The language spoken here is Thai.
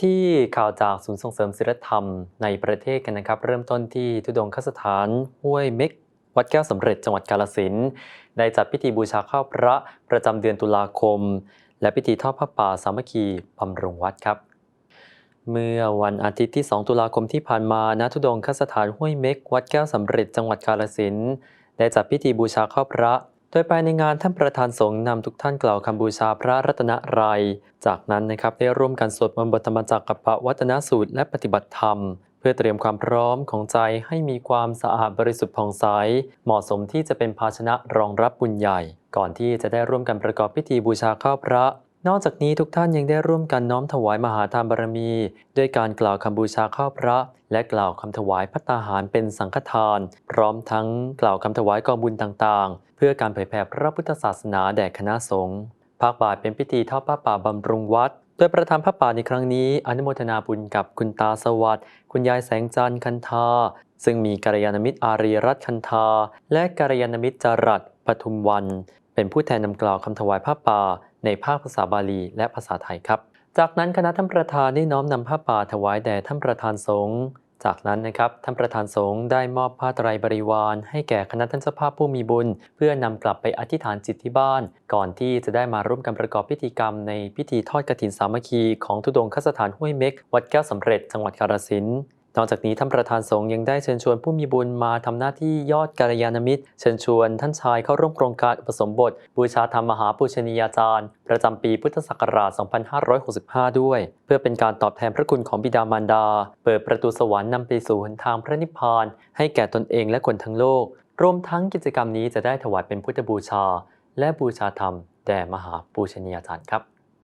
ที่ข่าวจากศูนย์ส่งเสริมศิลธรรมในประเทศกันนะครับ เริ่มต้นที่ทุดงคสถานห้วยเม็ก วัดแก้วสำเร็จจังหวัดกาลสินได้จัดพิธีบูชาข้าวพระประจำเดือนตุลาคม และพิธีทอดผ้าป่าสามัคคีบำรุงวัดครับ เมื่อวันอาทิตย์ที่ 2 ตุลาคมที่ผ่านมาณทุดงคสถานห้วยเม็ก วัดแก้วสำเร็จจังหวัดกาลสินได้จัดพิธีบูชาข้าวพระ โดยไปในงานท่านประธานสงฆ์นำทุกท่านกล่าวคำบูชาพระรัตนตรัย จากนั้นนะครับได้ร่วมกันสวดมนต์บทธรรมจักรกับปวัตนสูตรและปฏิบัติธรรม เพื่อเตรียมความพร้อมของใจให้มีความสะอาดบริสุทธิ์ผ่องใสเหมาะสมที่จะเป็นภาชนะรองรับบุญใหญ่ ก่อนที่จะได้ร่วมกันประกอบพิธีบูชาข้าวพระ นอกจากนี้ทุกท่านยังได้ร่วมกันน้อมถวายมหาทานบารมี ด้วยการกล่าวคำบูชาข้าวพระ และกล่าวคำถวายพัตตาหารเป็นสังฆทาน พร้อมทั้งกล่าวคำถวายกองบุญต่างๆ เพื่อการเผยแผ่พระพุทธศาสนาแด่คณะสงฆ์ภาคบ่ายเป็นพิธีทอดผ้าป่าบำรุงวัด โดยประธานผ้าป่าในครั้งนี้ อนุโมทนาบุญกับคุณตาสวัสดิ์คุณยายแสงจันทร์คันธาซึ่งมีกัลยาณมิตรอารีรัตน์คันธาและกัลยาณมิตรจรัสปทุมวัน เป็นผู้แทนนำกล่าวคำถวายผ้าป่า ในภาคภาษาบาลีและภาษาไทยครับ จากนั้นคณะท่านประธานได้น้อมนำผ้าป่าถวายแด่ท่านประธานสงฆ์จากนั้นนะครับท่านประธานสงฆ์ได้มอบผ้าไตรบริวาร ให้แก่คณะท่านเจ้าภาพผู้มีบุญ เพื่อนำกลับไปอธิษฐานจิตที่บ้าน ก่อนที่จะได้มาร่วมกันประกอบพิธีกรรมในพิธีทอดกฐินสามัคคีของทุดงคสถานห้วยเม็ก วัดแก้วสำเร็จจังหวัดกาฬสินธุ์ นอกจากนี้ท่านประธานสงฆ์ยังได้เชิญชวนผู้มีบุญมาทำหน้าที่ยอดกัลยาณมิตร เชิญชวนท่านชายเข้าร่วมโครงการอุปสมบท บูชาธรรมมหาปูชนียาจารย์ ประจำปีพุทธศักราช 2565 ด้วย เพื่อเป็นการตอบแทนพระคุณของบิดามารดา เปิดประตูสวรรค์นำไปสู่หนทางพระนิพพาน ให้แก่ตนเองและคนทั้งโลก รวมทั้งกิจกรรมนี้จะได้ถวายเป็นพุทธบูชา และบูชาธรรมแด่มหาปูชนียาจารย์ครับ